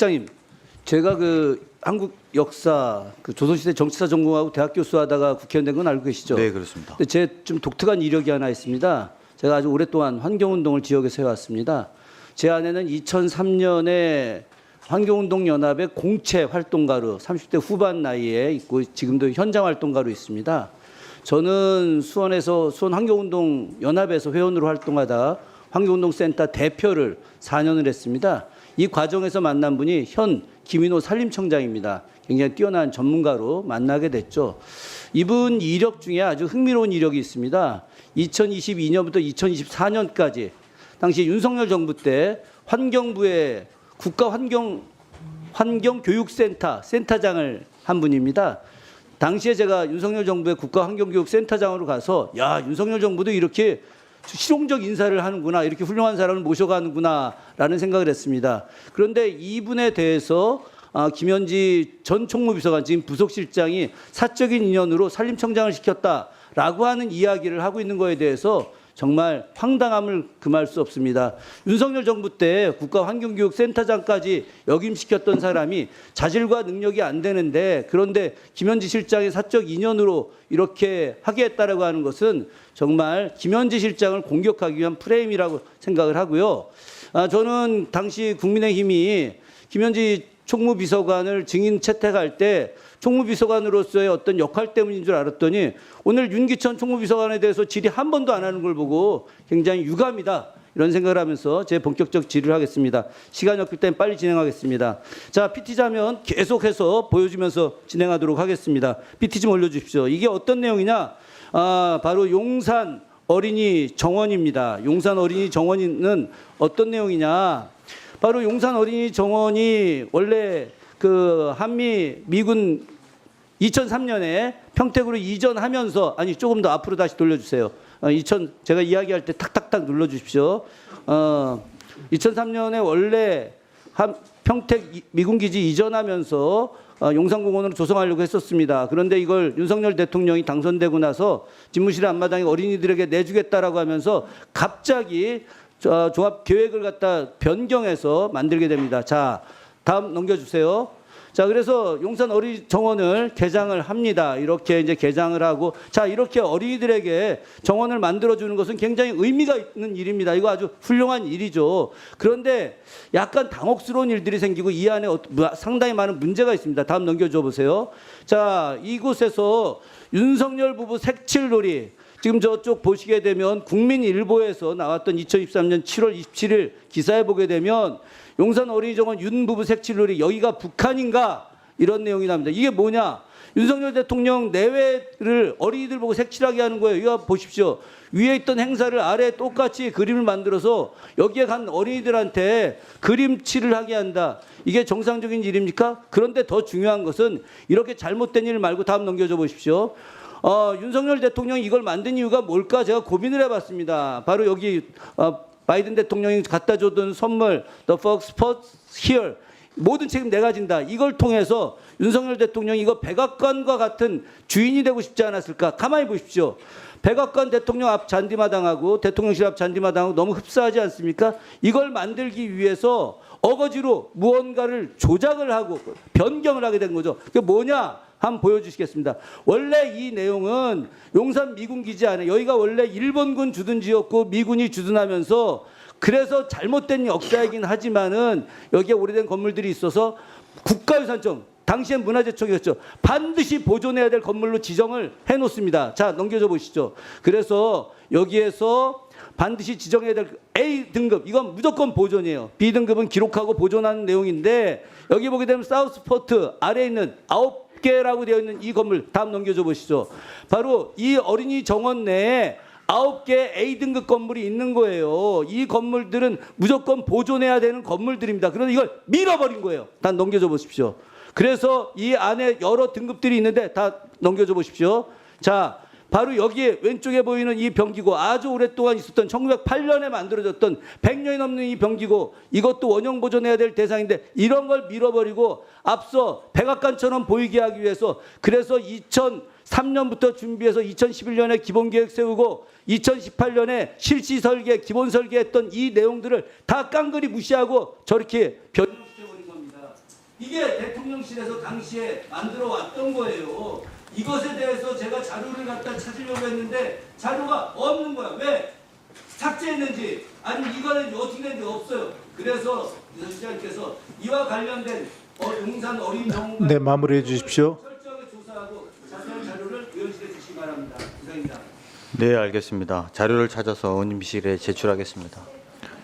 실장님, 제가 그 한국 역사, 그 조선시대 정치사 전공하고 대학 교수하다가 국회의원 된 건 알고 계시죠? 네, 그렇습니다. 근데 제 좀 독특한 이력이 하나 있습니다. 제가 아주 오랫동안 환경운동을 지역에서 해왔습니다. 제 아내는 2003년에 환경운동 연합의 공채 활동가로 30대 후반 나이에 있고 지금도 현장 활동가로 있습니다. 저는 수원에서 수원 환경운동 연합에서 회원으로 활동하다 환경운동센터 대표를 4년을 했습니다. 이 과정에서 만난 분이 현 김인호 산림청장입니다. 굉장히 뛰어난 전문가로 만나게 됐죠. 이분 이력 중에 아주 흥미로운 이력이 있습니다. 2022년부터 2024년까지 당시 윤석열 정부 때 환경부의 국가환경 환경교육센터 센터장을 한 분입니다. 당시에 제가 윤석열 정부의 국가환경교육센터장으로 가서 야 윤석열 정부도 이렇게 실용적 인사를 하는구나 이렇게 훌륭한 사람을 모셔가는구나라는 생각을 했습니다. 그런데 이분에 대해서 아, 김현지 전 총무비서관 지금 부속실장이 사적인 인연으로 산림청장을 시켰다라고 하는 이야기를 하고 있는 거에 대해서 정말 황당함을 금할 수 없습니다. 윤석열 정부 때 국가환경교육센터장까지 역임시켰던 사람이 자질과 능력이 안 되는데 그런데 김현지 실장의 사적 인연으로 이렇게 하게 했다라고 하는 것은 정말 김현지 실장을 공격하기 위한 프레임이라고 생각을 하고요. 아, 저는 당시 국민의힘이 김현지 총무비서관을 증인 채택할 때 총무비서관으로서의 어떤 역할 때문인 줄 알았더니 오늘 윤기천 총무비서관에 대해서 질의 한 번도 안 하는 걸 보고 굉장히 유감이다. 이런 생각을 하면서 제 본격적 질의를 하겠습니다. 시간이 없기 때문에 빨리 진행하겠습니다. 자, PT 자면 계속해서 보여주면서 진행하도록 하겠습니다. PT 좀 올려주십시오. 이게 어떤 내용이냐? 아, 바로 용산 어린이 정원입니다. 용산 어린이 정원은 어떤 내용이냐? 바로 용산 어린이 정원이 원래 그 한미 미군 2003년에 평택으로 이전하면서 아니 조금 더 앞으로 다시 돌려주세요. 어, 2000 제가 이야기할 때 탁탁탁 눌러 주십시오. 어, 2003년에 원래 한 평택 이- 미군 기지 이전하면서 어, 용산공원으로 조성하려고 했었습니다. 그런데 이걸 윤석열 대통령이 당선되고 나서 집무실 앞마당에 어린이들에게 내주겠다라고 하면서 갑자기 저 종합 계획을 갖다 변경해서 만들게 됩니다. 자, 다음 넘겨주세요. 자, 그래서 용산 어린이 정원을 개장을 합니다. 이렇게 이제 개장을 하고, 자, 이렇게 어린이들에게 정원을 만들어주는 것은 굉장히 의미가 있는 일입니다. 이거 아주 훌륭한 일이죠. 그런데 약간 당혹스러운 일들이 생기고 이 안에 상당히 많은 문제가 있습니다. 다음 넘겨줘 보세요. 자, 이곳에서 윤석열 부부 색칠놀이, 지금 저쪽 보시게 되면 국민일보에서 나왔던 2023년 7월 27일 기사에 보게 되면 용산 어린이정원 윤 부부 색칠놀이 여기가 북한인가 이런 내용이 나옵니다. 이게 뭐냐? 윤석열 대통령 내외를 어린이들 보고 색칠하게 하는 거예요. 이거 보십시오. 위에 있던 행사를 아래 똑같이 그림을 만들어서 여기에 간 어린이들한테 그림칠을 하게 한다. 이게 정상적인 일입니까? 그런데 더 중요한 것은 이렇게 잘못된 일 말고 다음 넘겨줘 보십시오. 어, 윤석열 대통령이 이걸 만든 이유가 뭘까 제가 고민을 해봤습니다. 바로 여기 어, 바이든 대통령이 갖다 줬던 선물 The Fox Sports Here 모든 책임 내가 진다. 이걸 통해서 윤석열 대통령이 이거 백악관과 같은 주인이 되고 싶지 않았을까? 가만히 보십시오. 백악관 대통령 앞 잔디마당하고 대통령실 앞 잔디마당하고 너무 흡사하지 않습니까? 이걸 만들기 위해서 어거지로 무언가를 조작을 하고 변경을 하게 된 거죠. 그게 뭐냐? 한번 보여주시겠습니다. 원래 이 내용은 용산 미군 기지 안에 여기가 원래 일본군 주둔 지였고 미군이 주둔하면서 그래서 잘못된 역사이긴 하지만은 여기에 오래된 건물들이 있어서 국가유산점 당시엔 문화재청이었죠. 반드시 보존해야 될 건물로 지정을 해놓습니다. 자 넘겨줘 보시죠. 그래서 여기에서 반드시 지정해야 될 A 등급 이건 무조건 보존이에요. B 등급은 기록하고 보존하는 내용인데 여기 보게 되면 사우스포트 아래에 있는 아홉 개라고 되어 있는 이 건물 다음 넘겨줘 보시죠. 바로 이 어린이 정원 내에 아홉 개 A 등급 건물이 있는 거예요. 이 건물들은 무조건 보존해야 되는 건물들입니다. 그런데 이걸 밀어버린 거예요. 다 넘겨줘 보십시오. 그래서 이 안에 여러 등급들이 있는데 다 넘겨줘 보십시오. 자, 바로 여기에 왼쪽에 보이는 이 병기고 아주 오랫동안 있었던 1908년에 만들어졌던 100년이 넘는 이 병기고 이것도 원형 보존해야 될 대상인데 이런 걸 밀어버리고 앞서 백악관처럼 보이게 하기 위해서 그래서 2003년부터 준비해서 2011년에 기본계획 세우고 2018년에 실시 설계, 기본 설계했던 이 내용들을 다 깡그리 무시하고 저렇게 변경시켜버린 겁니다. 이게 대통령실에서 당시에 만들어 왔던 거예요. 이것에 대해서 제가 자료를 갖다 찾으려고 했는데 자료가 없는 거야. 왜? 삭제했는지 아니면 이거는 어떻게 됐는지 없어요. 그래서 이 시장님께서 이와 관련된 어, 용산 어린 병원과 네, 마무리해 주십시오. 철저하게 조사하고 자세한 자료를 의원실에 주시기 바랍니다. 이상입니다. 네, 알겠습니다. 자료를 찾아서 의원님실에 제출하겠습니다.